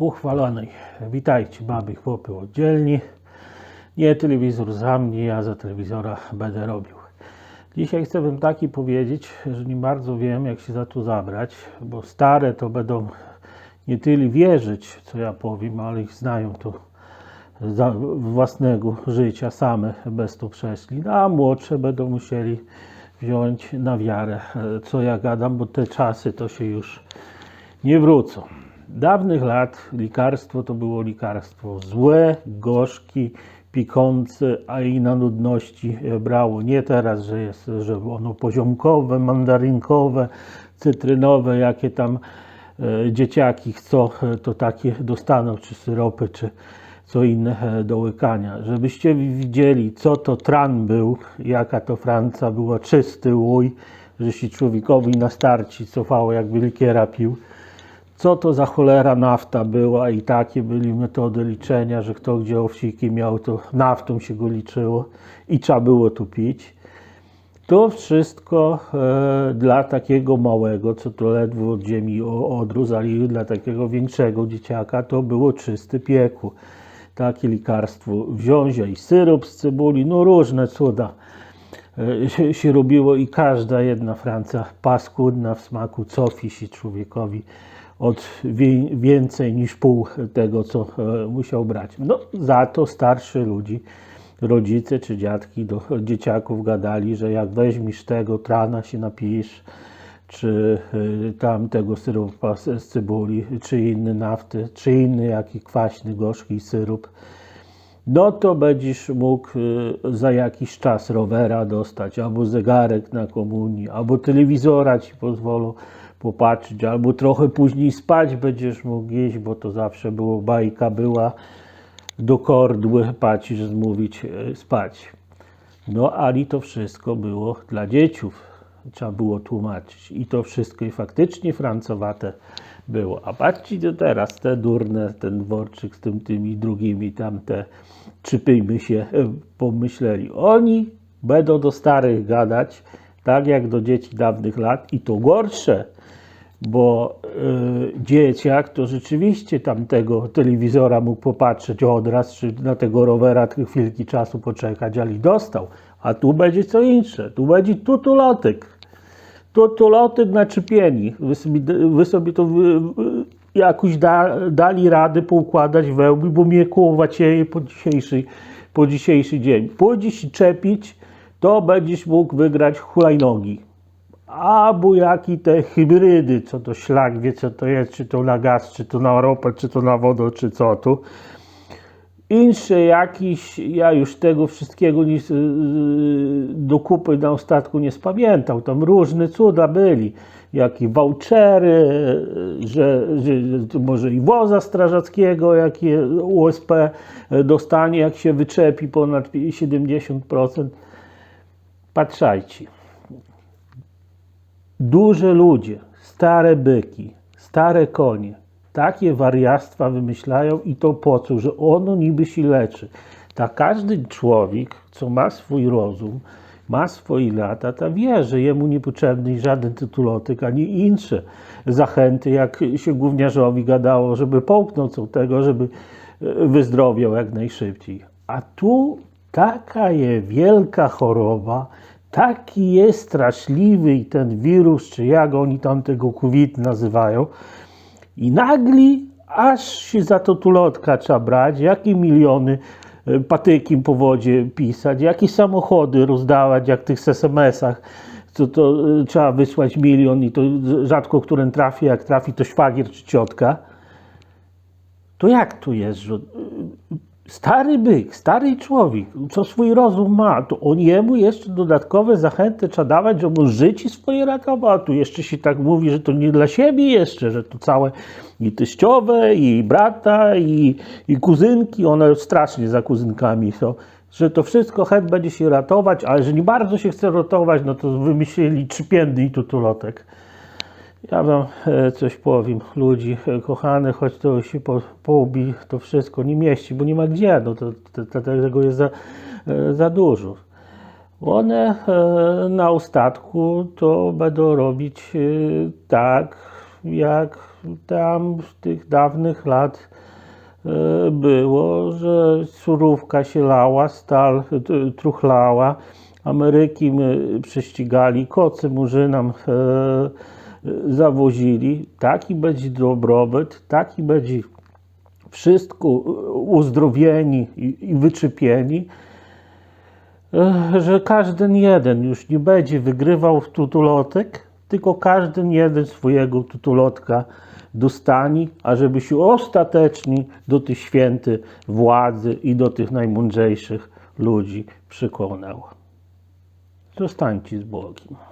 pochwalonej. Witajcie, baby, chłopy oddzielni. Nie telewizor za mnie, ja za telewizora będę robił. Dzisiaj chcę wam taki powiedzieć, że nie bardzo wiem, jak się za to zabrać, bo stare to będą nie tyle wierzyć, co ja powiem, ale ich znają to za własnego życia, same bez to przeszli, a młodsze będą musieli wziąć na wiarę, e, co ja gadam, bo te czasy to się już nie wrócą. Dawnych lat likarstwo to było likarstwo złe, gorzkie, pikące, a i na nudności e, brało. Nie teraz, że jest, że ono poziomkowe, mandarynkowe, cytrynowe, jakie tam e, dzieciaki chcą, e, to takie dostaną, czy syropy, czy co inne do łykania. Żebyście widzieli, co to tran był, jaka to Franca była, czysty łój, że się człowiekowi na starci cofało, jakby likiera pił co to za cholera nafta była i takie były metody liczenia, że kto gdzie owsiki miał, to naftą się go liczyło i trzeba było tu pić. To wszystko e, dla takiego małego, co to ledwo od ziemi odrósł, dla takiego większego dzieciaka to było czysty pieku. Takie likarstwo wziązia i syrop z cebuli, no różne cuda e, się, robiło i każda jedna Francja paskudna w smaku cofi się człowiekowi od więcej niż pół tego, co e, musiał brać. No za to starszy ludzi, rodzice czy dziadki do dzieciaków gadali, że jak weźmiesz tego trana się napijesz, czy y, tam tego syropa z, cebuli, czy inny nafty, czy inny jaki kwaśny, gorzki syrop, no to będziesz mógł y, za jakiś czas rowera dostać, albo zegarek na komunii, albo telewizora ci pozwolą popatrzeć, albo trochę później spać będziesz mógł jeść, bo to zawsze było bajka była, do kordły patrzysz zmówić y, spać. No ale to wszystko było dla dzieciów, trzeba było tłumaczyć i to wszystko i faktycznie francowate było. A patrzcie to teraz, te durne, ten dworczyk z tym, tymi drugimi, tamte czypyjmy się, e, pomyśleli. Oni będą do starych gadać, tak jak do dzieci dawnych lat i to gorsze, bo y, dzieciak to rzeczywiście tamtego telewizora mógł popatrzeć odraz, czy na tego rowera chwilki czasu poczekać, ale i dostał. A tu będzie co insze, tu będzie tutulotek. Tutulotek na czypieni. Wy sobie, wy sobie to wy, jakoś da, dali radę poukładać wełby, bo mnie kłowacieje po dzisiejszy, po dzisiejszy dzień. Pójdziesz się czepić, to będziesz mógł wygrać hulajnogi albo jaki te hybrydy, co to szlak wie co to jest, czy to na gaz, czy to na ropę, czy to na wodę, czy co tu. Insze jakiś, ja już tego wszystkiego z- do kupy na ostatku nie spamiętał, tam różne cuda byli, jakie vouchery, że, że może i woza strażackiego, jakie USP dostanie, jak się wyczepi ponad 70%. Patrzajcie duże ludzie, stare byki, stare konie, takie wariactwa wymyślają i to po co, że ono niby się leczy. Tak każdy człowiek, co ma swój rozum, ma swoje lata, ta wie, że jemu niepotrzebny żaden tytulotyk, ani insze zachęty, jak się gówniarzowi gadało, żeby połknął co tego, żeby e, wyzdrowiał jak najszybciej. A tu taka jest wielka choroba, taki jest straszliwy i ten wirus, czy jak oni tam tego COVID nazywają, i nagli, aż się za to tulotka trzeba brać, jakie miliony e, patykiem po wodzie pisać, jakie samochody rozdawać, jak w tych SMS-ach, co to e, trzeba wysłać milion i to rzadko którym trafi, jak trafi to szwagier czy ciotka. To jak tu jest, że stary byk, stary człowiek, co swój rozum ma, to on jemu jeszcze dodatkowe zachęty trzeba dawać, żeby on życie swoje ratował, a tu jeszcze się tak mówi, że to nie dla siebie jeszcze, że to całe i teściowe, i brata, i, i kuzynki, one strasznie za kuzynkami są, że to wszystko chęt będzie się ratować, ale że nie bardzo się chce ratować, no to wymyślili trzypiędny i tutulotek. Ja wam e, coś powiem, ludzi e, kochanych, choć to się po, połubi, to wszystko nie mieści, bo nie ma gdzie, no to, to, to tego jest za, e, za dużo. One na ostatku to będą robić tak, jak tam z tych dawnych lat było, że surówka się lała, stal truchlała, Ameryki my prześcigali, kocy murzynam e, zawozili. Taki będzie dobrobyt, taki będzie wszystko uzdrowieni i, i wyczepieni, e, że każdy jeden już nie będzie wygrywał w tutulotek, tylko każdy jeden swojego tutulotka dostanie, ażeby się ostatecznie do tych święty władzy i do tych najmądrzejszych ludzi przekonał. Zostańcie z Bogiem.